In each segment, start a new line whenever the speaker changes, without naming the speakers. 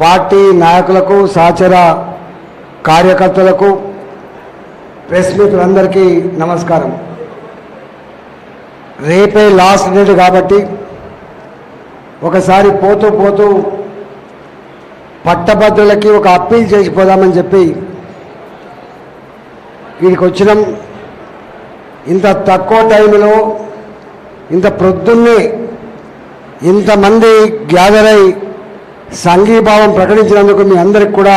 Party నాయకులకు సహచర కార్యకర్తలకు ప్రెస్ మిత్రులందరికీ నమస్కారం. రేపే లాస్ట్ డేట్ కాబట్టి ఒకసారి పోతూ పోతూ పట్టభద్రులకి ఒక అప్పీల్ చేసిపోదామని చెప్పి వీడికి వచ్చినాం. ఇంత తక్కువ టైంలో ఇంత ప్రొద్దున్నే ఇంతమంది గ్యాదర్ అయి సంఘీభావం ప్రకటించినందుకు మీ అందరికి కూడా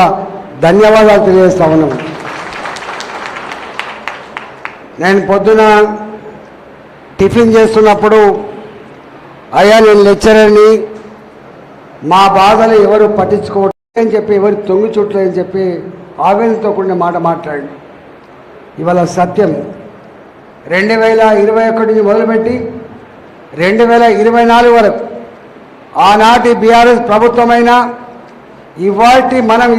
ధన్యవాదాలు తెలియజేస్తా ఉన్నాను నేను పొద్దున టిఫిన్ చేస్తున్నప్పుడు అయ్యా నేను లెక్చరర్ని మా బాధలు ఎవరు పట్టించుకోవట్లేదు అని చెప్పి ఎవరు తొంగి చుట్టలేదని చెప్పి ఆవేదనతో కూడిన మాట మాట్లాడి ఇవాళ సత్యం. రెండు వేల ఇరవై ఒకటి మొదలుపెట్టి రెండు వేల ఇరవై నాలుగు వరకు ఆనాటి బీఆర్ఎస్ ప్రభుత్వమైనా ఇవాటి మనం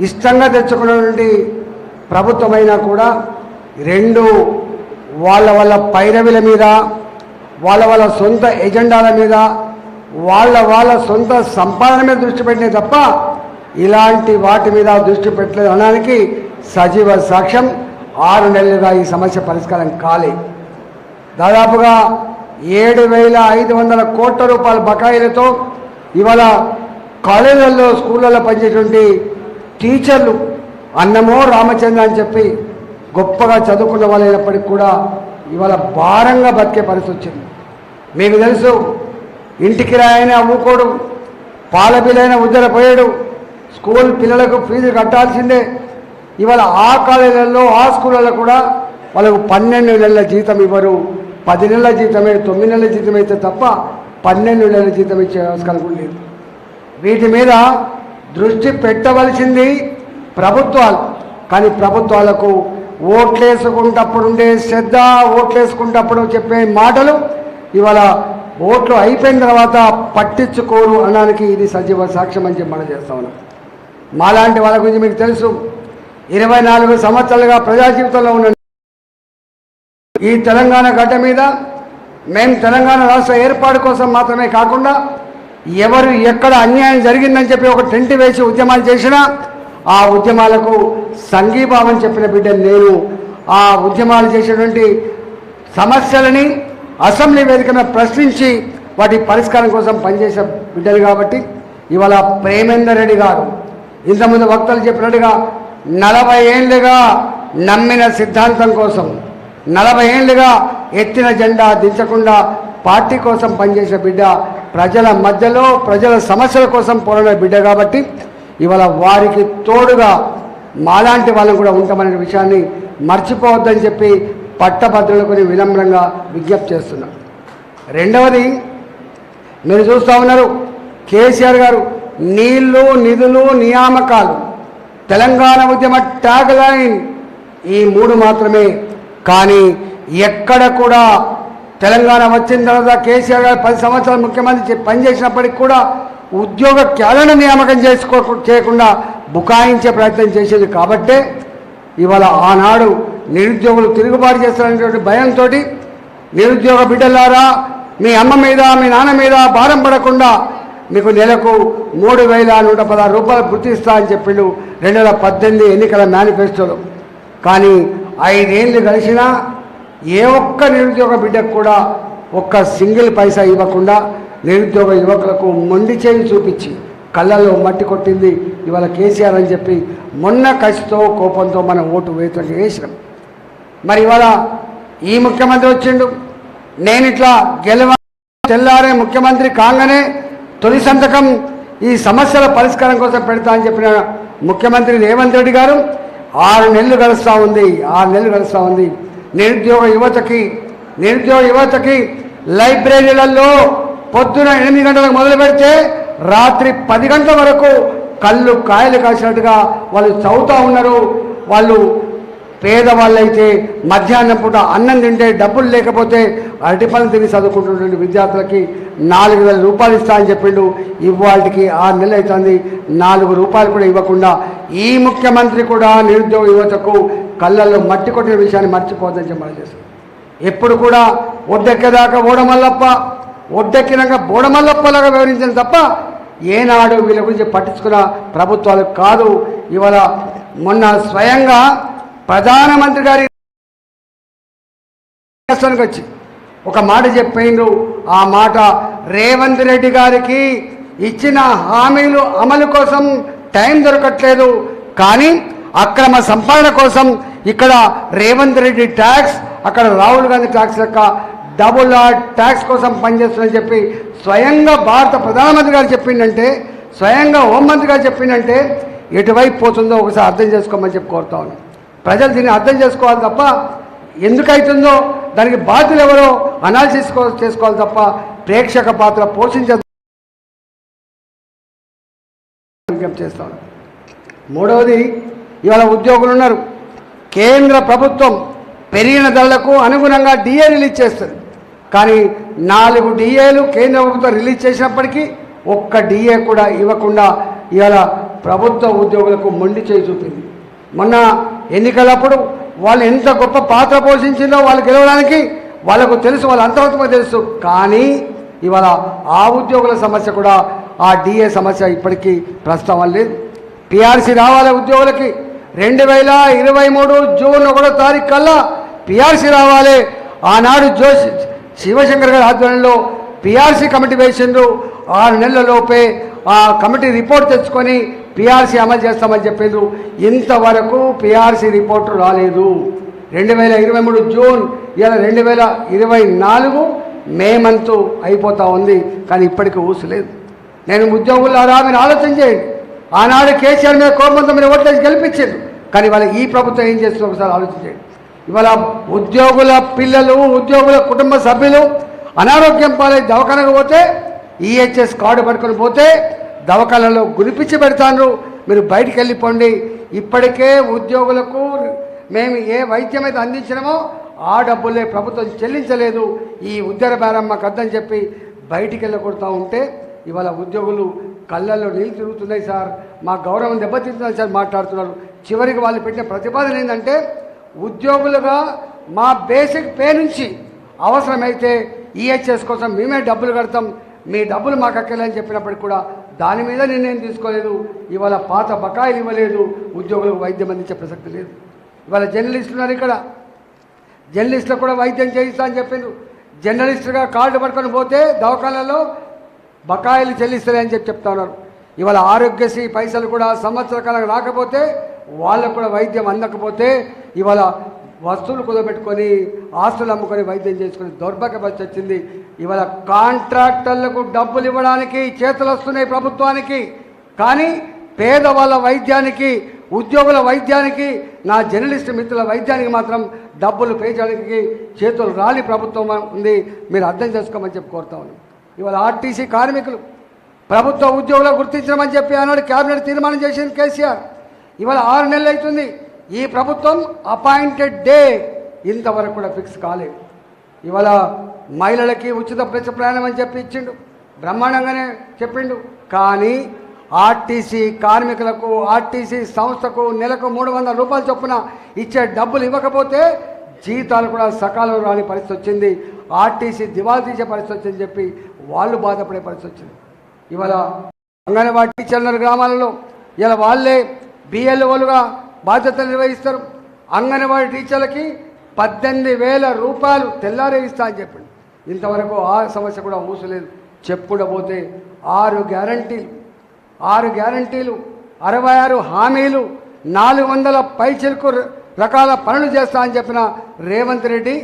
ఇష్టంగా తెచ్చుకున్నటువంటి ప్రభుత్వమైనా కూడా రెండు వాళ్ళ వాళ్ళ పైరవిల మీద వాళ్ళ వాళ్ళ సొంత ఎజెండాల మీద వాళ్ళ వాళ్ళ సొంత సంపాదన మీద దృష్టి పెట్టినాయి తప్ప ఇలాంటి వాటి మీద దృష్టి పెట్టలేదు అనడానికి సజీవ సాక్ష్యం. ఆరు నెలలుగా ఈ సమస్య పరిష్కారం కాలేదు దాదాపుగా ఏడు వేల ఐదు వందల కోట్ల రూపాయల బకాయిలతో ఇవాళ కాలేజీల్లో స్కూళ్ళల్లో పనిచేటువంటి టీచర్లు అన్నమో రామచంద్ర అని చెప్పి గొప్పగా చదువుకున్న వాళ్ళైనప్పటికీ కూడా ఇవాళ భారంగా బతికే పరిస్థితి వచ్చింది. మీకు తెలుసు ఇంటికి రాయన అమ్ముకోడు పాల బిల్లైన ఉద్దరపోయాడు స్కూల్ పిల్లలకు ఫీజు కట్టాల్సిందే. ఇవాళ ఆ కాలేజీలలో ఆ స్కూళ్ళలో కూడా వాళ్ళకు పన్నెండు నెలల జీతం ఇవ్వరు. పది నెలల జీతమే తొమ్మిది నెలల జీతం అయితే తప్ప పన్నెండు నెలల జీతం ఇచ్చే ఆస్కారం కూడా లేదు వీటి మీద దృష్టి పెట్టవలసింది ప్రభుత్వాలు. కానీ ప్రభుత్వాలకు ఓట్లేసుకుంటప్పుడు ఉండే శ్రద్ధ ఓట్లేసుకుంటప్పుడు చెప్పే మాటలు ఇవాళ ఓట్లు అయిపోయిన తర్వాత పట్టించుకోరు అనడానికి ఇది సజీవ సాక్ష్యం అని చెప్పి మనం చేస్తా ఉన్నాం. మాలాంటి వాళ్ళ గురించి మీకు తెలుసు. ఇరవై నాలుగు సంవత్సరాలుగా ప్రజా జీవితంలో ఉన్న ఈ తెలంగాణ గడ్డ మీద మేము తెలంగాణ రాష్ట్ర ఏర్పాటు కోసం మాత్రమే కాకుండా ఎవరు ఎక్కడ అన్యాయం జరిగిందని చెప్పి ఒక టెంట్ వేసి ఉద్యమాలు చేసినా ఆ ఉద్యమాలకు సంఘీభావం చెప్పిన బిడ్డ నేను. ఆ ఉద్యమాలు చేసినటువంటి సమస్యలని అసెంబ్లీ వేదిక ప్రశ్నించి వాటి పరిష్కారం కోసం పనిచేసే బిడ్డలు కాబట్టి ఇవాళ ప్రేమేందర్ రెడ్డి గారు ఇంతకుముందు వక్తలు చెప్పినట్టుగా నలభై ఏళ్ళుగా నమ్మిన సిద్ధాంతం కోసం నలభై ఏళ్ళుగా ఎత్తిన జెండా దించకుండా పార్టీ కోసం పనిచేసే బిడ్డ ప్రజల మధ్యలో ప్రజల సమస్యల కోసం పోరాడే బిడ్డ కాబట్టి ఇవాళ వారికి తోడుగా మాలాంటి వాళ్ళని కూడా ఉంటామనే విషయాన్ని మర్చిపోవద్దని చెప్పి పట్టభద్రులకు వినమ్రంగా విజ్ఞప్తి చేస్తున్నా. రెండవది మీరు చూస్తూ ఉన్నారు కేసీఆర్ గారు నీళ్ళు నిధులు నియామకాలు తెలంగాణ ఉద్యమ ట్యాగ్ లైన్ ఈ మూడు మాత్రమే కానీ ఎక్కడ కూడా తెలంగాణ వచ్చిన తర్వాత కేసీఆర్ గారు పది సంవత్సరాలు ముఖ్యమంత్రి పనిచేసినప్పటికి కూడా ఉద్యోగ క్యాలను నియామకం చేసుకో చేయకుండా బుకాయించే ప్రయత్నం చేసేది కాబట్టే ఇవాళ ఆనాడు నిరుద్యోగులు తిరుగుబాటు చేస్తారనేటువంటి భయంతో నిరుద్యోగ బిడ్డలారా మీ అమ్మ మీద మీ నాన్న మీద భారం పడకుండా మీకు నెలకు మూడు వేల నూట పదహారు రూపాయలు గుర్తిస్తా అని చెప్పిండు రెండు వేల పద్దెనిమిది ఎన్నికల మేనిఫెస్టోలో. కానీ ఐదేళ్ళు కలిసినా ఏ ఒక్క నిరుద్యోగ బిడ్డకు కూడా ఒక్క సింగిల్ పైసా ఇవ్వకుండా నిరుద్యోగ యువకులకు మొండి చేయి చూపించి కళ్ళల్లో మట్టి కొట్టింది ఇవాళ కేసీఆర్ అని చెప్పి మొన్న కసితో కోపంతో మనం ఓటు వేయటం వేసినాం మరి ఇవాళ ఈ ముఖ్యమంత్రి వచ్చిండు. నేను ఇట్లా గెలవ తెల్లారే ముఖ్యమంత్రి కాగానే తొలి సంతకం ఈ సమస్యల పరిష్కారం కోసం పెడతా అని చెప్పిన ముఖ్యమంత్రి రేవంత్ రెడ్డి గారు ఆరు నెలలు గడుస్తూ ఉంది ఆరు నెలలు గడుస్తూ ఉంది. నిరుద్యోగ యువతకి నిరుద్యోగ యువతకి లైబ్రరీలలో పొద్దున ఎనిమిది గంటలకు మొదలు పెడితే రాత్రి పది గంటల వరకు కళ్ళు కాయలు కాసినట్టుగా వాళ్ళు చదువుతూ ఉన్నారు. వాళ్ళు పేదవాళ్ళైతే మధ్యాహ్నం పూట అన్నం తింటే డబ్బులు లేకపోతే అరటిపళ్ళు తిని చదువుకుంటున్నటువంటి విద్యార్థులకి నాలుగు వేల రూపాయలు ఇస్తా అని చెప్పిండు. ఇవాళకి ఆరు నెలలు అవుతుంది. నాలుగు రూపాయలు కూడా ఇవ్వకుండా ఈ ముఖ్యమంత్రి కూడా నిరుద్యోగ యువతకు కళ్ళల్లో మట్టి కొట్టిన విషయాన్ని మర్చిపోద్దని చెప్పి చేశారు. ఎప్పుడు కూడా ఒడ్డెక్కేదాకా ఓడమల్లప్ప ఒడ్డెక్కినాక బోడమల్లప్పలాగా వివరించింది తప్ప ఏనాడు వీళ్ళ గురించి పట్టించుకున్న ప్రభుత్వాలు కాదు. ఇవాళ మొన్న స్వయంగా ప్రధానమంత్రి గారి రాష్ట్రానికి వచ్చి ఒక మాట చెప్పిండు. ఆ మాట రేవంత్ రెడ్డి గారికి ఇచ్చిన హామీలు అమలు కోసం టైం దొరకట్లేదు. కానీ అక్రమ సంపాదన కోసం ఇక్కడ రేవంత్ రెడ్డి ట్యాక్స్ అక్కడ రాహుల్ గాంధీ ట్యాక్స్ యొక్క డబుల్ ఆర్ ట్యాక్స్ కోసం పనిచేస్తుందని చెప్పి స్వయంగా భారత ప్రధానమంత్రి గారు చెప్పిండంటే స్వయంగా హోంమంత్రి గారు చెప్పిండంటే ఎటువైపు పోతుందో ఒకసారి అర్థం చేసుకోమని చెప్పి కోరుతా ఉన్నాను. ప్రజలు దీన్ని అర్థం చేసుకోవాలి తప్ప ఎందుకైతుందో దానికి బాధ్యులు ఎవరో అనాలిసిస్ చేసుకోవాలి తప్ప ప్రేక్షక పాత్ర పోషించదు. విజ్ఞప్తి చేస్తాను. మూడవది ఇవాళ ఉద్యోగులు ఉన్నారు. కేంద్ర ప్రభుత్వం పెరిగిన ధరలకు అనుగుణంగా డిఏ రిలీజ్ చేస్తుంది. కానీ నాలుగు డిఏలు కేంద్ర ప్రభుత్వం రిలీజ్ చేసినప్పటికీ ఒక్క డిఏ కూడా ఇవ్వకుండా ఇవాళ ప్రభుత్వ ఉద్యోగులకు మొండి చేయి చూపింది. మొన్న ఎన్నికలప్పుడు వాళ్ళు ఎంత గొప్ప పాత్ర పోషించిందో వాళ్ళు గెలవడానికి వాళ్ళకు తెలుసు వాళ్ళ అంతర్గతంగా తెలుసు. కానీ ఇవాళ ఆ ఉద్యోగుల సమస్య కూడా ఆ డిఏ సమస్య ఇప్పటికీ ప్రస్తావన లేదు. పిఆర్సీ రావాలి ఉద్యోగులకి. రెండు వేల ఇరవై మూడు జూన్ ఒకటో తారీఖు కల్లా పిఆర్సీ రావాలి. ఆనాడు జోషి శివశంకర్ గారి ఆధ్వర్యంలో పిఆర్సీ కమిటీ వేసిండ్రు. ఆరు నెలల లోపే ఆ కమిటీ రిపోర్ట్ తెచ్చుకొని పిఆర్సీ అమలు చేస్తామని చెప్పేది ఇంతవరకు పిఆర్సీ రిపోర్ట్ రాలేదు. రెండు వేల ఇరవై మూడు జూన్ ఇలా రెండు వేల ఇరవై నాలుగు మే మంత్ అయిపోతా ఉంది. కానీ ఇప్పటికీ ఊసలేదు నేను ఉద్యోగులారా మీరు ఆలోచన చేయండి. ఆనాడు కేసీఆర్ మీద కోపంతో మీరు ఓట్లేసి గెలిపించారు. కానీ ఇవాళ ఈ ప్రభుత్వం ఏం చేస్తుందో ఒకసారి ఆలోచించండి ఇవాళ ఉద్యోగుల పిల్లలు ఉద్యోగుల కుటుంబ సభ్యులు అనారోగ్యం పాలై దవాఖానకు పోతే ఈహెచ్ఎస్ కార్డు పట్టుకొని పోతే దవాఖానలో గురిపించి పెడతాను మీరు బయటికి వెళ్ళిపోండి. ఇప్పటికే ఉద్యోగులకు మేము ఏ వైద్యం అయితే అందించినామో ఆ డబ్బులే ప్రభుత్వం చెల్లించలేదు. ఈ ఉద్యోగ భారం మాకు చెప్పి బయటికి వెళ్ళకూడతా ఉంటే ఇవాళ ఉద్యోగులు కళ్ళల్లో నీళ్ళు తిరుగుతున్నాయి సార్. మా గౌరవం దెబ్బతింటున్నాయి సార్ మాట్లాడుతున్నారు. చివరికి వాళ్ళు పెట్టిన ప్రతిపాదన ఏంటంటే ఉద్యోగులుగా మా బేసిక్ పే నుంచి అవసరమైతే ఈహెచ్ఎస్ కోసం మేమే డబ్బులు కడతాం. మీ డబ్బులు మాకు అక్కర్లేదని చెప్పినప్పటికి కూడా దాని మీద నిర్ణయం తీసుకోలేదు. ఇవాళ పాత బకాయిలు ఇవ్వలేదు. ఉద్యోగులకు వైద్యం అందించే ప్రసక్తి లేదు. ఇవాళ జర్నలిస్టులు ఉన్నారు ఇక్కడ. జర్నలిస్టులకు కూడా వైద్యం చేయిస్తా అని చెప్పిండు జర్నలిస్టుగా కార్డు పట్టుకొని పోతే దవాఖానాలో బకాయిలు చెల్లిస్తారని అని చెప్పి చెప్తా ఉన్నారు ఇవాళ ఆరోగ్యశ్రీ పైసలు కూడా సంవత్సర కాలం రాకపోతే వాళ్ళకు కూడా వైద్యం అందకపోతే ఇవాళ వస్తువులు కుదబెట్టుకొని ఆస్తులు అమ్ముకొని వైద్యం చేసుకొని దౌర్భాగ్య పరిస్థితి వచ్చింది. ఇవాళ కాంట్రాక్టర్లకు డబ్బులు ఇవ్వడానికి చేతులు వస్తున్నాయి ప్రభుత్వానికి. కానీ పేదవాళ్ళ వైద్యానికి ఉద్యోగుల వైద్యానికి నా జర్నలిస్ట్ మిత్రుల వైద్యానికి మాత్రం డబ్బులు పే చేయడానికి చేతులు రాలి ప్రభుత్వం ఉంది. మీరు అర్థం చేసుకోమని చెప్పి కోరుతా ఉన్నాం. ఇవాళ ఆర్టీసీ కార్మికులు ప్రభుత్వ ఉద్యోగులు గుర్తించమని చెప్పి ఆనాడు కేబినెట్ తీర్మానం చేసింది కేసీఆర్. ఇవాళ ఆరు నెలలు అవుతుంది. ఈ ప్రభుత్వం అపాయింటెడ్ డే. ఇంతవరకు కూడా ఫిక్స్ కాలేదు. ఇవాళ మహిళలకి ఉచిత ప్రతి ప్రయాణం అని చెప్పి ఇచ్చిండు. బ్రహ్మాండంగానే చెప్పిండు. కానీ ఆర్టీసీ కార్మికులకు ఆర్టీసీ సంస్థకు నెలకు మూడు వందల రూపాయల చొప్పున ఇచ్చే డబ్బులు ఇవ్వకపోతే జీతాలు కూడా సకాలంలో రాని పరిస్థితి వచ్చింది. ఆర్టీసీ దివాలా తీసే పరిస్థితి వచ్చిందని చెప్పి వాళ్ళు బాధపడే పరిస్థితి వచ్చింది. ఇవాళ అంగన్వాడీ టీచర్ల గ్రామాలలో ఇలా వాళ్ళే బిఎల్ఓలుగా బాధ్యతలు నిర్వహిస్తారు. అంగన్వాడీ టీచర్లకి పద్దెనిమిది వేల రూపాయలు తెల్లారే ఇస్తా అని చెప్పండి. ఇంతవరకు ఆ సమస్య కూడా మూసలేదు. చెప్పుకుంటూ ఆరు గ్యారంటీలు. ఆరు గ్యారంటీలు అరవై ఆరు హామీలు నాలుగు వందల పైచిలకు రకాల పనులు చేస్తా అని చెప్పిన రేవంత్ రెడ్డి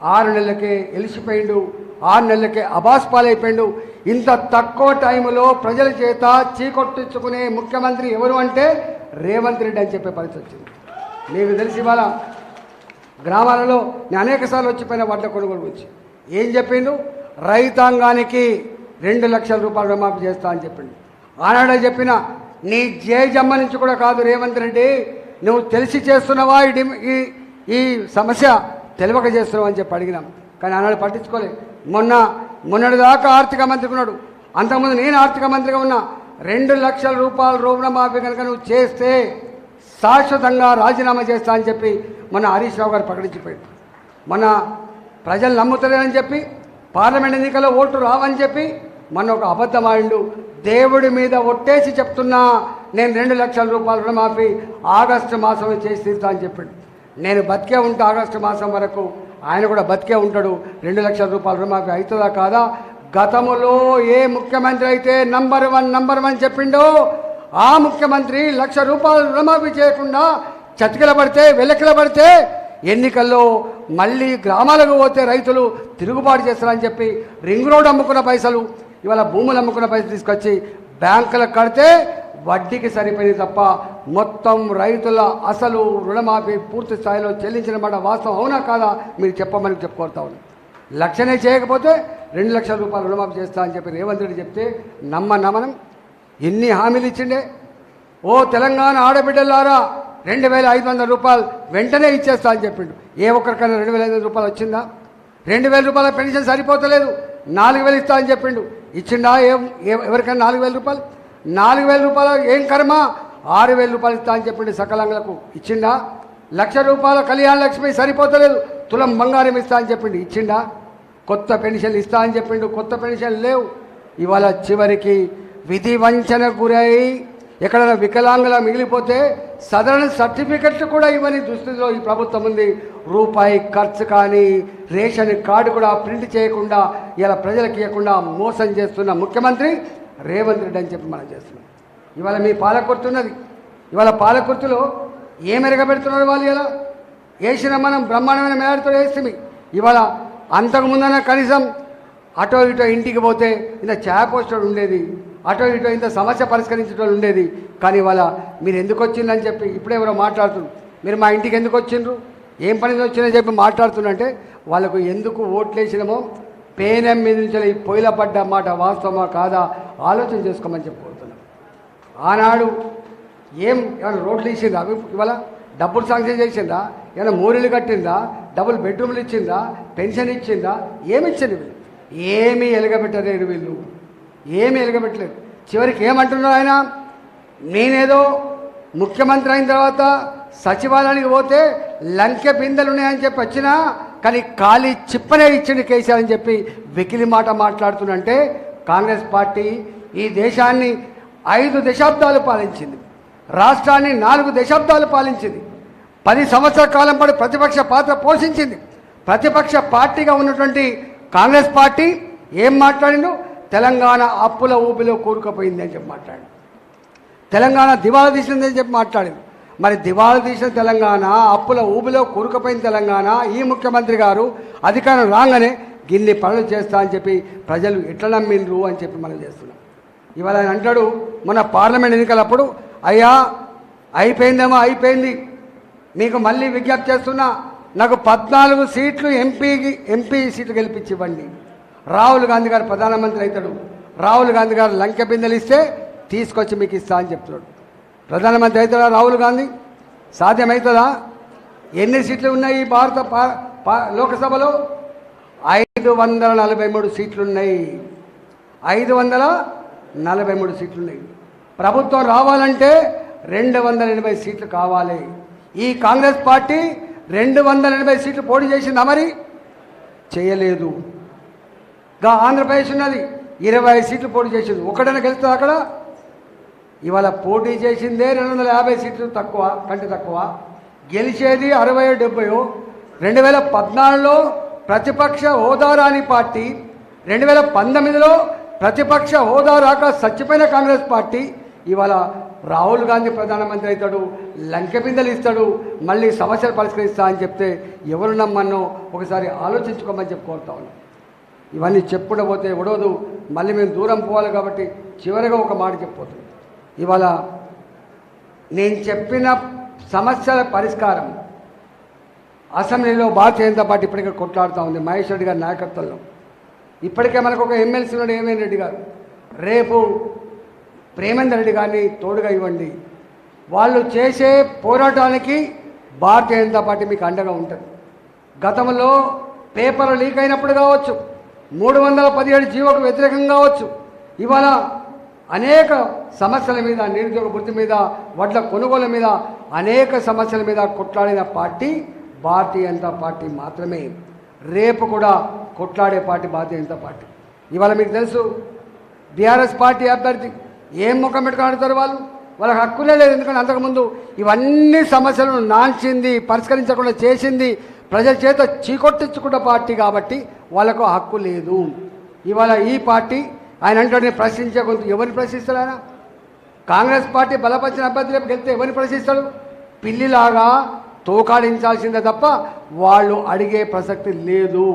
ఆరు నెలలకే ఎలిసిపోయిండు ఆరు నెలలకే అబాస్ పాలైపోయిండు ఇంత తక్కువ టైంలో ప్రజల చేత చీకొట్టించుకునే ముఖ్యమంత్రి ఎవరు అంటే రేవంత్ రెడ్డి అని చెప్పే పరిస్థితి వచ్చింది. మీకు తెలిసి ఇవాళ గ్రామాలలో నేను అనేక సార్లు వచ్చిపోయిన వడ్ల కొనుగోలు గురించి. ఏం చెప్పిండు? రైతాంగానికి రెండు లక్షల రూపాయలు రుణమాఫీ చేస్తా అని చెప్పిండు. ఆనాడే చెప్పిన నీ జేజమ్మ నుంచి కూడా కాదు రేవంత్ రెడ్డి నువ్వు తెలిసి చేస్తున్నావా ఈ ఈ ఈ సమస్య? తెలియక చేస్తున్నావు అని చెప్పి అడిగినాం. కానీ ఆనాడు పట్టించుకోలే. మొన్న మొన్నటి దాకా ఆర్థిక మంత్రి ఉన్నాడు. అంతకుముందు నేను ఆర్థిక మంత్రిగా ఉన్నా. రెండు లక్షల రూపాయల రుణమాఫీ కనుక నువ్వు చేస్తే శాశ్వతంగా రాజీనామా చేస్తా అని చెప్పి మన హరీష్ రావు గారు ప్రకటించిపోయాడు మన ప్రజలు నమ్ముతలేరని చెప్పి పార్లమెంట్ ఎన్నికల్లో ఓటు రావని చెప్పి మన ఒక అబద్ధమాయిండు దేవుడి మీద ఒట్టేసి చెప్తున్నా నేను రెండు లక్షల రూపాయల రుణమాఫీ ఆగస్టు మాసంలో చేసి తీరుతా అని చెప్పిండు. నేను బతికే ఉంటా ఆగస్టు మాసం వరకు ఆయన కూడా బతికే ఉంటాడు. రెండు లక్షల రూపాయల రుణమాఫీ అవుతుందా కాదా? గతములో ఏ ముఖ్యమంత్రి అయితే నంబర్ వన్ నంబర్ వన్ చెప్పిండో ఆ ముఖ్యమంత్రి లక్ష రూపాయలు రుణమాఫీ చేయకుండా చతికిల పడితే వెలకిల పడితే ఎన్నికల్లో మళ్ళీ గ్రామాలకు పోతే రైతులు తిరుగుబాటు చేస్తారని చెప్పి రింగ్ రోడ్ అమ్ముకున్న పైసలు ఇవాళ భూములు అమ్ముకున్న పైసలు తీసుకొచ్చి బ్యాంకులకు కడితే వడ్డీకి సరిపోయింది తప్ప మొత్తం రైతుల అసలు రుణమాఫీ పూర్తి స్థాయిలో చెల్లించిన మాట వాస్తవం అవునా కాదా? మీరు చెప్పమని చెప్పుకోరుతా ఉన్నాను లక్షనే చేయకపోతే రెండు లక్షల రూపాయలు రుణమాఫీ చేస్తా అని చెప్పి రేవంత్ రెడ్డి చెప్తే నమ్మ నమనం ఎన్ని హామీలు ఇచ్చిండే? ఓ తెలంగాణ ఆడబిడ్డలారా రెండు వేల ఐదు వందల రూపాయలు వెంటనే ఇచ్చేస్తా అని చెప్పిండు. ఏ ఒక్కరికైనా రెండు వేల ఐదు వందల రూపాయలు వచ్చిందా? రెండు వేల రూపాయల పెన్షన్ సరిపోతలేదు నాలుగు వేలు ఇస్తా అని చెప్పిండు. ఇచ్చిండా? ఏం ఏ- ఎవరికైనా నాలుగు వేల రూపాయలు? నాలుగు వేల రూపాయలు ఏం కర్మ? ఆరు వేల రూపాయలు ఇస్తా అని చెప్పిండు సకలంగులకు. ఇచ్చిండా? లక్ష రూపాయల కళ్యాణ లక్ష్మి సరిపోతలేదు. తులం బంగారం ఇస్తా అని చెప్పిండు. ఇచ్చిండా? కొత్త పెన్షన్లు ఇస్తా అని చెప్పిండు. కొత్త పెన్షన్ లేవు. ఇవాళ చివరికి విధి వంచన గురై ఎక్కడైనా వికలాంగుల మిగిలిపోతే సదరణ సర్టిఫికెట్లు కూడా ఇవ్వని దుస్థితిలో ఈ ప్రభుత్వం ఉంది. రూపాయి ఖర్చు కానీ రేషన్ కార్డు కూడా ప్రింట్ చేయకుండా ఇలా ప్రజలకు ఇవ్వకుండా మోసం చేస్తున్న ముఖ్యమంత్రి రేవంత్ రెడ్డి అని చెప్పి మనం చేస్తున్నాం. ఇవాళ మీ పాలకుర్తున్నది ఇవాళ పాలకుర్తులో ఏం ఎరగబెడుతున్నారు వాళ్ళు ఇలా? వేసిన మనం బ్రహ్మాండమైన మేడతో వేస్తుంది ఇవాళ అంతకుముందన కనీసం అటో ఇటో ఇంటికి పోతే ఇంత చేపోస్టర్ ఉండేది. అటో ఇటో ఇంత సమస్య పరిష్కరించడం ఉండేది. కానీ ఇవాళ మీరు ఎందుకు వచ్చిందని చెప్పి ఇప్పుడే ఎవరో మాట్లాడుతున్నారు. మీరు మా ఇంటికి ఎందుకు వచ్చిండ్రు? ఏం పని వచ్చిందని చెప్పి మాట్లాడుతున్నంటే వాళ్ళకు ఎందుకు ఓట్లేసినామో పేనం మీద నుంచి ఈ పొయ్యిల పడ్డ మాట వాస్తవమా కాదా ఆలోచన చేసుకోమని చెప్పుకుంటున్నాం ఆనాడు ఏం ఏమైనా రోడ్లు ఇచ్చిందా ఇవాళ డబ్బులు శాంక్షన్ చేసిందా ఏమైనా మూరీలు కట్టిందా డబుల్ బెడ్రూమ్లు ఇచ్చిందా పెన్షన్ ఇచ్చిందా ఏమి ఇచ్చింది వీళ్ళు? ఏమీ ఎలగబెట్టలేరు వీళ్ళు. ఏమీ ఎలగబెట్టలేరు చివరికి ఏమంటున్నారు ఆయన? నేనేదో ముఖ్యమంత్రి అయిన తర్వాత సచివాలయానికి పోతే లంకె బిందెలు ఉన్నాయని చెప్పి వచ్చినా కానీ ఖాళీ చిప్పనే ఇచ్చింది కేసీఆర్ అని చెప్పి వెకిలి మాట మాట్లాడుతుందంటే కాంగ్రెస్ పార్టీ ఈ దేశాన్ని ఐదు దశాబ్దాలు పాలించింది. రాష్ట్రాన్ని నాలుగు దశాబ్దాలు పాలించింది. పది సంవత్సరాల కాలం పాటు ప్రతిపక్ష పాత్ర పోషించింది. ప్రతిపక్ష పార్టీగా ఉన్నటువంటి కాంగ్రెస్ పార్టీ ఏం మాట్లాడిందో? తెలంగాణ అప్పుల ఊపిలో కూరుకుపోయింది చెప్పి మాట్లాడింది. తెలంగాణ దివాలా తీసిందని చెప్పి మాట్లాడింది. మరి దివాళా తీసిన తెలంగాణ అప్పుల ఊబిలో కూరుకుపోయిన తెలంగాణ ఈ ముఖ్యమంత్రి గారు అధికారం రాగానే గిన్ని పనులు చేస్తా అని చెప్పి ప్రజలు ఎట్లా నమ్మిండ్రు అని చెప్పి మనం చేస్తున్నాం. ఇవాళ ఆయన అంటాడు మన పార్లమెంట్ ఎన్నికలప్పుడు అయ్యా అయిపోయిందేమో అయిపోయింది. మీకు మళ్ళీ విజ్ఞప్తి చేస్తున్నా నాకు పద్నాలుగు సీట్లు ఎంపీకి ఎంపీ సీట్లు గెలిపించి ఇవ్వండి రాహుల్ గాంధీ గారు ప్రధానమంత్రి అవుతాడు. రాహుల్ గాంధీ గారు లంక బిందెలు ఇస్తే తీసుకొచ్చి మీకు ఇస్తా అని చెప్తున్నాడు. ప్రధానమంత్రి అవుతాడా రాహుల్ గాంధీ? సాధ్యమవుతుందా ఎన్ని సీట్లు ఉన్నాయి భారత లోకసభలో? ఐదు వందల నలభై మూడు సీట్లు ఉన్నాయి ఐదు వందల నలభై మూడు సీట్లున్నాయి. ప్రభుత్వం రావాలంటే రెండు వందల ఎనభై సీట్లు కావాలి. ఈ కాంగ్రెస్ పార్టీ రెండు వందల ఎనభై సీట్లు పోటీ చేసిందా మరి? చేయలేదు. గా ఆంధ్రప్రదేశ్ ఉన్నది. ఇరవై సీట్లు పోటీ చేసింది. ఒకటైనా గెలుస్తుంది అక్కడ? ఇవాళ పోటీ చేసిందే రెండు వందల యాభై సీట్లు తక్కువ కంటే తక్కువ. గెలిచేది అరవై డెబ్బై రెండు వేల పద్నాలుగులో ప్రతిపక్ష హోదా రాని పార్టీ. రెండు వేల పంతొమ్మిదిలో ప్రతిపక్ష హోదా రాక చచ్చిపోయిన కాంగ్రెస్ పార్టీ. ఇవాళ రాహుల్ గాంధీ ప్రధానమంత్రి అవుతాడు లంకె బిందెలు ఇస్తాడు మళ్ళీ సమస్యలు పరిష్కరిస్తా అని చెప్తే ఎవరు నమ్మన్నో ఒకసారి ఆలోచించుకోమని చెప్పి కోరుతా ఉన్నాం. ఇవన్నీ చెప్పుకుంటూ పోతే ఉడవదు మళ్ళీ మేము దూరం పోవాలి కాబట్టి చివరిగా ఒక మాట చెప్పబోతుంది ఇవాళ నేను చెప్పిన సమస్యల పరిష్కారం అసెంబ్లీలో భారతీయ జనతా పార్టీ ఇప్పటికే కొట్లాడుతూ ఉంది. మహేష్ రెడ్డి గారి నాయకత్వంలో. ఇప్పటికే మనకు ఒక ఎమ్మెల్సీ ఉన్నాడు ఏమేన్ రెడ్డి గారు. రేపు ప్రేమేందర్ రెడ్డి గారిని తోడుగా ఇవ్వండి. వాళ్ళు చేసే పోరాటానికి భారతీయ జనతా పార్టీ మీకు అండగా ఉంటుంది. గతంలో పేపర్ లీక్ అయినప్పుడు కావచ్చు మూడు వందల పదిహేడు జీవోకు వ్యతిరేకంగా కావచ్చు ఇవాళ అనేక సమస్యల మీద నిరుద్యోగ వృత్తి మీద వడ్ల కొనుగోలు మీద అనేక సమస్యల మీద కొట్లాడిన పార్టీ భారతీయ జనతా పార్టీ మాత్రమే. రేపు కూడా కొట్లాడే పార్టీ భారతీయ జనతా పార్టీ. ఇవాళ మీకు తెలుసు బీఆర్ఎస్ పార్టీ అభ్యర్థి ఏం ముఖం పెట్టుకుని ఆడుతారు వాళ్ళు? వాళ్ళకి హక్కులే లేదు ఎందుకంటే అంతకుముందు ఇవన్నీ సమస్యలను నాల్చింది పరిష్కరించకుండా చేసింది ప్రజల చేత చీకొట్టించుకున్న పార్టీ కాబట్టి వాళ్ళకు హక్కు లేదు. ఇవాళ ఈ పార్టీ ఆయన అంటే ప్రశ్నించే కొంత ఎవరిని ప్రశ్నిస్తాడు ఆయన? కాంగ్రెస్ పార్టీ బలపరిచిన అభ్యర్థి రేపు గెలిస్తే ఎవరిని ప్రశ్నిస్తాడు? పిల్లిలాగా తోకాడించాల్సిందే తప్ప వాళ్ళు అడిగే ప్రసక్తి లేదు.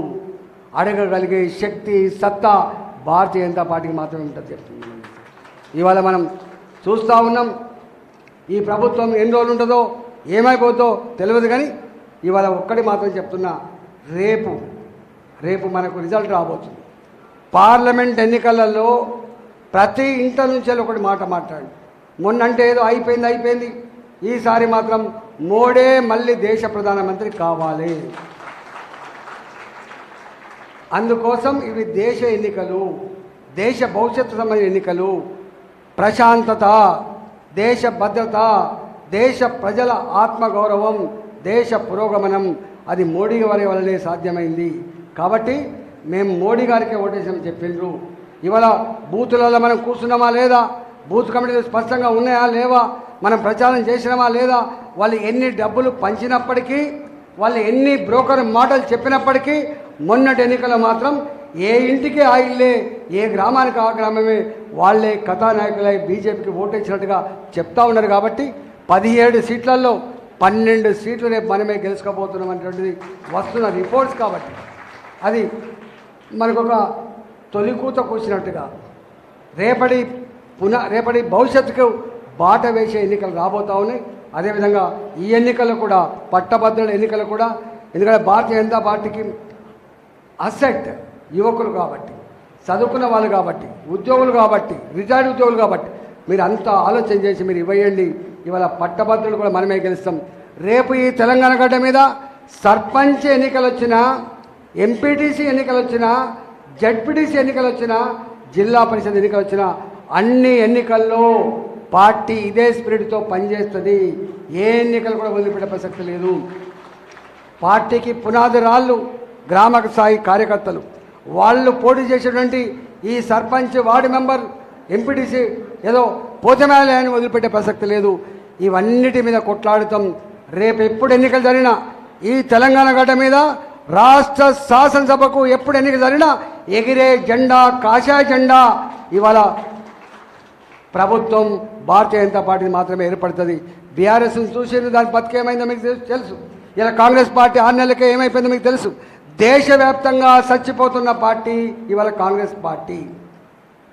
అడగగలిగే శక్తి సత్తా భారతీయ జనతా పార్టీకి మాత్రమే ఉంటుంది చెప్తుంది ఇవాళ మనం చూస్తూ ఉన్నాం ఈ ప్రభుత్వం ఎన్ని రోజులు ఉంటుందో ఏమైపోతుందో తెలియదు కానీ ఇవాళ ఒక్కటి మాత్రం చెప్తున్నా రేపు రేపు మనకు రిజల్ట్ రాబోతుంది. పార్లమెంట్ ఎన్నికలలో ప్రతి ఇంట నుంచి ఒకటి మాట మాట్లాడు. మొన్నంటే ఏదో అయిపోయింది అయిపోయింది. ఈసారి మాత్రం మోడే మళ్ళీ దేశ ప్రధానమంత్రి కావాలి. అందుకోసం ఇవి దేశ ఎన్నికలు దేశ భవిష్యత్తు సంబంధించిన ఎన్నికలు. ప్రశాంతత దేశ భద్రత దేశ ప్రజల ఆత్మగౌరవం దేశ పురోగమనం అది మోడీ వారి వల్లనే సాధ్యమైంది. కాబట్టి మేము మోడీ గారికి ఓటేసాం చెప్పిండ్రు. ఇవాళ బూతులలో మనం కూర్చున్నామా లేదా? బూత్ కమిటీలు స్పష్టంగా ఉన్నాయా లేవా? మనం ప్రచారం చేసినామా లేదా? వాళ్ళు ఎన్ని డబ్బులు పంచినప్పటికీ వాళ్ళు ఎన్ని బ్రోకర్ మాటలు చెప్పినప్పటికీ మొన్నటి ఎన్నికల్లో మాత్రం ఏ ఇంటికి ఆ ఇల్లే ఏ గ్రామానికి ఆ గ్రామమే వాళ్ళే కథానాయకులై బీజేపీకి ఓటేసినట్టుగా చెప్తా ఉన్నారు కాబట్టి పదిహేడు సీట్లలో పన్నెండు సీట్లు రేపు మనమే గెలుచుకోబోతున్నాం అనేటువంటిది వస్తున్న రిపోర్ట్స్ కాబట్టి. అది మనకొక తొలికూత కూర్చున్నట్టుగా రేపటి పునః రేపటి భవిష్యత్తుకు బాట వేసే ఎన్నికలు రాబోతా ఉన్నాయి. అదేవిధంగా ఈ ఎన్నికలు కూడా పట్టభద్రుల ఎన్నికలు కూడా. ఎందుకంటే భారతీయ జనతా పార్టీకి అసెట్ యువకులు కాబట్టి చదువుకున్న వాళ్ళు కాబట్టి ఉద్యోగులు కాబట్టి రిటైర్డ్ ఉద్యోగులు కాబట్టి మీరు అంతా ఆలోచన చేసి మీరు ఇవ్వండి ఇవాళ పట్టభద్రులు కూడా మనమే గెలుస్తాం. రేపు ఈ తెలంగాణ గడ్డ మీద సర్పంచ్ ఎన్నికలు వచ్చినా ఎంపీటీసీ ఎన్నికలు వచ్చినా జడ్పీటీసీ ఎన్నికలు వచ్చినా జిల్లా పరిషత్ ఎన్నికలు వచ్చినా అన్ని ఎన్నికల్లో పార్టీ ఇదే స్పిరిట్తో పనిచేస్తుంది. ఏ ఎన్నికలు కూడా వదిలిపెట్టే ప్రసక్తి లేదు. పార్టీకి పునాది రాళ్ళు గ్రామ స్థాయి కార్యకర్తలు. వాళ్ళు పోటీ చేసేటువంటి ఈ సర్పంచ్ వార్డు మెంబర్ ఎంపీటీసీ ఏదో పోతమేళని వదిలిపెట్టే ప్రసక్తి లేదు. ఇవన్నిటి మీద కొట్లాడుతాం. రేపు ఎప్పుడు ఎన్నికలు జరిగినా ఈ తెలంగాణ గడ్డ మీద రాష్ట్ర శాసనసభకు ఎప్పుడు ఎన్నిక జరిగినా ఎగిరే జెండా కాషాయ జెండా. ఇవాళ ప్రభుత్వం భారతీయ జనతా పార్టీ మాత్రమే ఏర్పడుతుంది. బీఆర్ఎస్ చూసేది దాని బతికేమైందో మీకు తెలుసు- తెలుసు. ఇలా కాంగ్రెస్ పార్టీ ఆరు నెలలకే ఏమైపోయిందో మీకు తెలుసు. దేశవ్యాప్తంగా చచ్చిపోతున్న పార్టీ ఇవాళ కాంగ్రెస్ పార్టీ.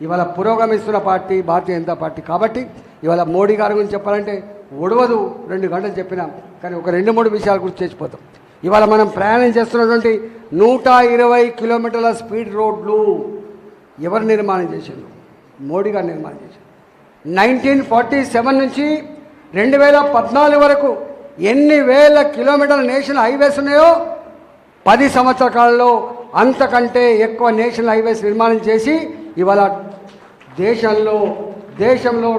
ఇవాళ పురోగమిస్తున్న పార్టీ భారతీయ జనతా పార్టీ. కాబట్టి ఇవాళ మోడీ గారి గురించి చెప్పాలంటే ఒడవదు రెండు గంటలు చెప్పినాం. కానీ ఒక రెండు మూడు విషయాల గురించి చేసిపోతాం. ఇవాళ మనం ప్రయాణం చేస్తున్నటువంటి నూట ఇరవై కిలోమీటర్ల స్పీడ్ రోడ్లు ఎవరు నిర్మాణం చేసిండ్రు మోడీ గారు నిర్మాణం చేశారు. నైన్టీన్ ఫార్టీ సెవెన్ నుంచి రెండు వేల పద్నాలుగు వరకు ఎన్ని వేల కిలోమీటర్ల నేషనల్ హైవేస్ ఉన్నాయో పది సంవత్సరాల కాలంలో అంతకంటే ఎక్కువ నేషనల్ హైవేస్ నిర్మాణం చేసి ఇవాళ దేశంలో దేశంలో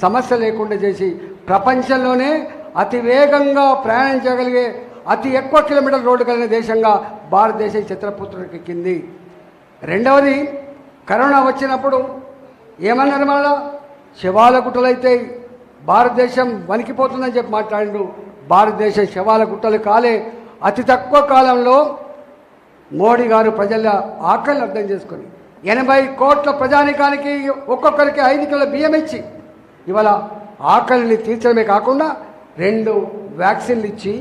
సమస్య లేకుండా చేసి ప్రపంచంలోనే అతి వేగంగా ప్రయాణం చేయగలిగే అతి ఎక్కువ కిలోమీటర్ రోడ్డు కలిగిన దేశంగా భారతదేశం చిత్రపుత్రుడికెక్కింది రెండవది కరోనా వచ్చినప్పుడు ఏమన్నారు మళ్ళా శవాల గుట్టలైతే భారతదేశం వణికిపోతుందని చెప్పి మాట్లాడిండు. భారతదేశం శవాల గుట్టలు కాలే అతి తక్కువ కాలంలో మోడీ గారు ప్రజల ఆకలిని అర్థం చేసుకొని ఎనభై కోట్ల ప్రజానికానికి ఒక్కొక్కరికి ఐదు కిలో బియ్యం ఇచ్చి ఇవాళ ఆకలిని తీర్చడమే కాకుండా రెండు వ్యాక్సిన్లు ఇచ్చి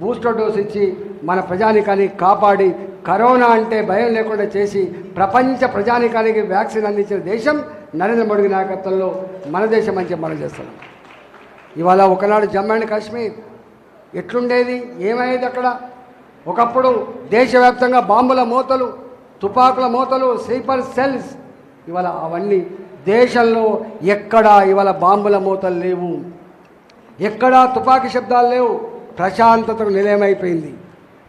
బూస్టర్ డోస్ ఇచ్చి మన ప్రజానికాన్ని కాపాడి కరోనా అంటే భయం లేకుండా చేసి ప్రపంచ ప్రజానికానికి వ్యాక్సిన్ అందించిన దేశం నరేంద్ర మోడీ నాయకత్వంలో మన దేశం అని చెప్పి మనం చేస్తున్నాం. ఇవాళ ఒకనాడు జమ్మూ అండ్ కాశ్మీర్ ఎట్లుండేది? ఏమయ్యేది అక్కడ? ఒకప్పుడు దేశవ్యాప్తంగా బాంబుల మూతలు తుపాకుల మూతలు స్లీపర్ సెల్స్ ఇవాళ అవన్నీ దేశంలో ఎక్కడా ఇవాళ బాంబుల మూతలు లేవు. ఎక్కడా తుపాకీ శబ్దాలు లేవు. ప్రశాంతతకు నిలయమైపోయింది.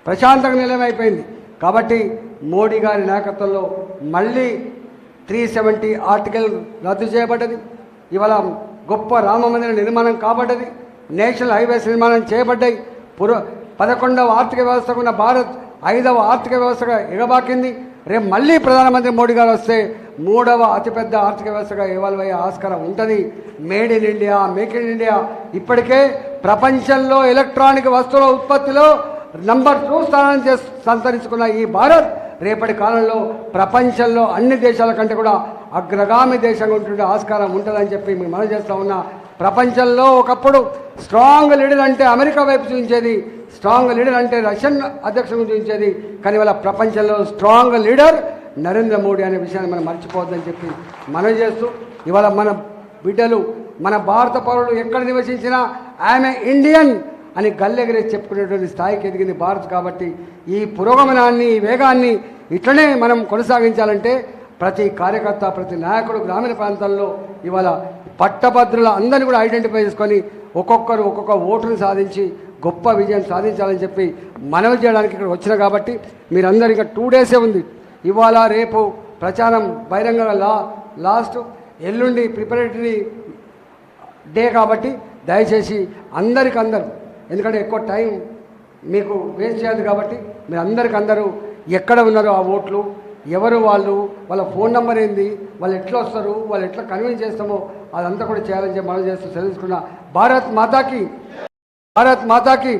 ప్రశాంతకు నిలయమైపోయింది. కాబట్టి మోడీ గారి నాయకత్వంలో మళ్ళీ త్రీ సెవెంటీ ఆర్టికల్ రద్దు చేయబడ్డది. ఇవాళ గొప్ప రామ మందిర నిర్మాణం కాబడ్డది. నేషనల్ హైవేస్ నిర్మాణం చేయబడ్డాయి. పుర పదకొండవ ఆర్థిక వ్యవస్థకు ఉన్న భారత్ ఐదవ ఆర్థిక వ్యవస్థగా ఎగబాకింది. రేపు మళ్ళీ ప్రధానమంత్రి మోడీ గారు వస్తే మూడవ అతిపెద్ద ఆర్థిక వ్యవస్థగా ఇవాల్వ్ అయ్యే ఆస్కారం ఉంటుంది. Made in India make in India. ఇప్పటికే ప్రపంచంలో ఎలక్ట్రానిక్ వస్తువుల ఉత్పత్తిలో నంబర్ టూ స్థానాన్ని సంతరించుకున్న ఈ భారత్ రేపటి కాలంలో ప్రపంచంలో అన్ని దేశాల కంటే కూడా అగ్రగామి దేశంగా ఉంటుండే ఆస్కారం ఉంటుందని చెప్పి మేము మనం చేస్తూ ఉన్నా. ప్రపంచంలో ఒకప్పుడు స్ట్రాంగ్ లీడర్ అంటే అమెరికా వైపు చూపించేది స్ట్రాంగ్ లీడర్ అంటే రష్యన్ అధ్యక్షుడు చూపించేది. కానీ వాళ్ళ ప్రపంచంలో స్ట్రాంగ్ లీడర్ నరేంద్ర మోడీ అనే విషయాన్ని మనం మర్చిపోవద్దని చెప్పి మనం చేస్తూ ఇవాళ మన బిడ్డలు మన భారత పౌరులు ఎక్కడ నివసించినా ఆమె ఇండియన్ అని గల్లెగరే చెప్పుకునేటువంటి స్థాయికి ఎదిగింది భారత్ కాబట్టి ఈ పురోగమనాన్ని ఈ వేగాన్ని ఇట్లనే మనం కొనసాగించాలంటే ప్రతి కార్యకర్త ప్రతి నాయకుడు గ్రామీణ ప్రాంతాల్లో ఇవాళ పట్టభద్రుల అందరినీ కూడా ఐడెంటిఫై చేసుకొని ఒక్కొక్కరు ఒక్కొక్క ఓటును సాధించి గొప్ప విజయం సాధించాలని చెప్పి మనవి చేయడానికి ఇక్కడ వచ్చిన కాబట్టి మీరందరూ ఇంకా టూ డేసే ఉంది. ఇవాళ రేపు ప్రచారం బహిరంగ లా లాస్ట్ ఎల్లుండి ప్రిపరేటరీ డే కాబట్టి దయచేసి అందరికి అందరు ఎందుకంటే ఎక్కువ టైం మీకు వేస్ట్ చేయదు కాబట్టి మీరు అందరికి అందరూ ఎక్కడ ఉన్నారో ఆ ఓట్లు ఎవరు వాళ్ళు వాళ్ళ ఫోన్ నెంబర్ ఏంది వాళ్ళు ఎట్లా వస్తారు వాళ్ళు ఎట్లా కన్విన్స్ చేస్తామో అదంతా కూడా చేయాలని చెప్పి మనం చేస్తూ తెలుసుకున్న భారత్ మాతాకి భారత్ మాతాకి.